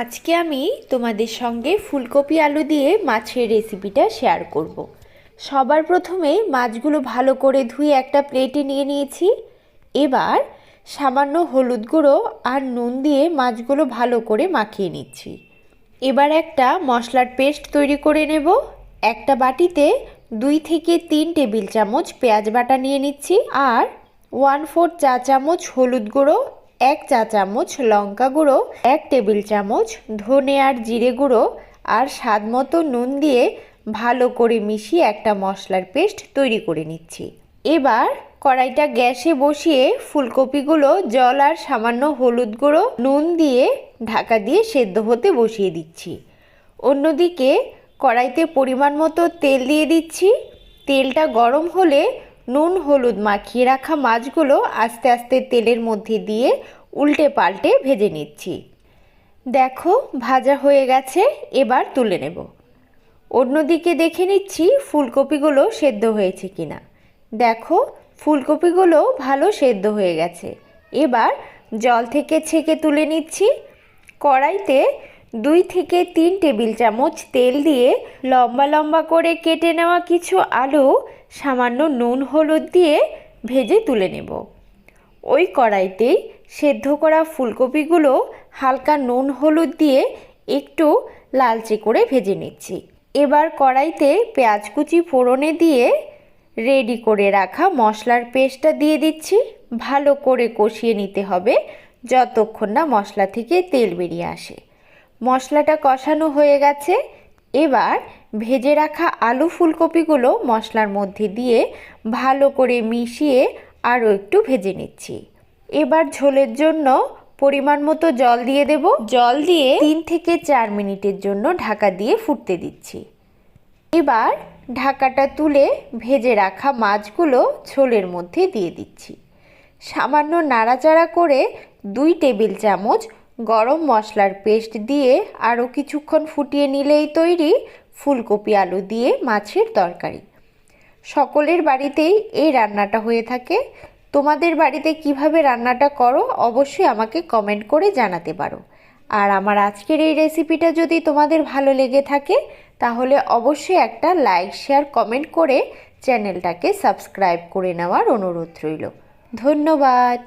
আজকে আমি তোমাদের সঙ্গে ফুলকপি আলু দিয়ে মাছের রেসিপিটা শেয়ার করব। সবার প্রথমে মাছগুলো ভালো করে ধুয়ে একটা প্লেটে নিয়ে নিয়েছি। এবার সামান্য হলুদ গুঁড়ো আর নুন দিয়ে মাছগুলো ভালো করে মাখিয়ে নিচ্ছি। এবার একটা মশলার পেস্ট তৈরি করে নেব। একটা বাটিতে দুই থেকে তিন টেবিল চামচ পেঁয়াজ বাটা নিয়ে নিচ্ছি আর ওয়ান ফোর চা চামচ হলুদ গুঁড়ো এক চা চামচ লঙ্কা গুঁড়ো, এক টেবিল চামচ ধনে আর জিরে গুঁড়ো আর স্বাদ মতো নুন দিয়ে ভালো করে মিশিয়ে একটা মশলার পেস্ট তৈরি করে নিচ্ছি। এবার কড়াইটা গ্যাসে বসিয়ে ফুলকপিগুলো জল আর সামান্য হলুদ গুঁড়ো, নুন দিয়ে ঢাকা দিয়ে সেদ্ধ হতে বসিয়ে দিচ্ছি। অন্যদিকে কড়াইতে পরিমাণ মতো তেল দিয়ে দিচ্ছি। তেলটা গরম হলে নুন, হলুদ মাখিয়ে রাখা মাছগুলো আস্তে আস্তে তেলের মধ্যে দিয়ে উল্টে পাল্টে ভেজে নিচ্ছি। দেখো, ভাজা হয়ে গেছে, এবার তুলে নেব। অন্যদিকে দেখে নিচ্ছি ফুলকপিগুলো সেদ্ধ হয়েছে কিনা। দেখো, ফুলকপিগুলো ভালো সেদ্ধ হয়ে গেছে। এবার জল থেকে ছেঁকে তুলে নিচ্ছি। কড়াইতে দুই থেকে তিন টেবিল চামচ তেল দিয়ে লম্বা লম্বা করে কেটে নেওয়া কিছু আলু, সামান্য নুন, হলুদ দিয়ে ভেজে তুলে নেব। ওই কড়াইতেই সেদ্ধ করা ফুলকপিগুলো হালকা নুন, হলুদ দিয়ে একটু লালচে করে ভেজে নিচ্ছি। এবার কড়াইতে পেঁয়াজ কুচি ফোড়নে দিয়ে রেডি করে রাখা মশলার পেস্টটা দিয়ে দিচ্ছি। ভালো করে কষিয়ে নিতে হবে, যতক্ষণ না মশলা থেকে তেল বেরিয়ে আসে। মশলাটা কষানো হয়ে গেছে। এবার ভেজে রাখা আলু ফুলকপিগুলো মশলার মধ্যে দিয়ে ভালো করে মিশিয়ে আরও একটু ভেজে নিচ্ছি। এবার ঝোলের জন্য পরিমাণ মতো জল দিয়ে দেব। জল দিয়ে তিন থেকে চার মিনিটের জন্য ঢাকা দিয়ে ফুটতে দিচ্ছি। এবার ঢাকাটা তুলে ভেজে রাখা মাছগুলো ঝোলের মধ্যে দিয়ে দিচ্ছি। সামান্য নাড়াচাড়া করে দুই টেবিল চামচ গরম মশলার পেস্ট দিয়ে আরও কিছুক্ষণ ফুটিয়ে নিলেই তৈরি ফুলকপি আলু দিয়ে মাছের তরকারি। সকলের বাড়িতেই এই রান্নাটা হয়ে থাকে। তোমাদের বাড়িতে কীভাবে রান্নাটা করো অবশ্যই আমাকে কমেন্ট করে জানাতে পারো। আর আমার আজকের এই রেসিপিটা যদি তোমাদের ভালো লেগে থাকে, তাহলে অবশ্যই একটা লাইক, শেয়ার, কমেন্ট করে চ্যানেলটাকে সাবস্ক্রাইব করে নেওয়ার অনুরোধ রইল। ধন্যবাদ!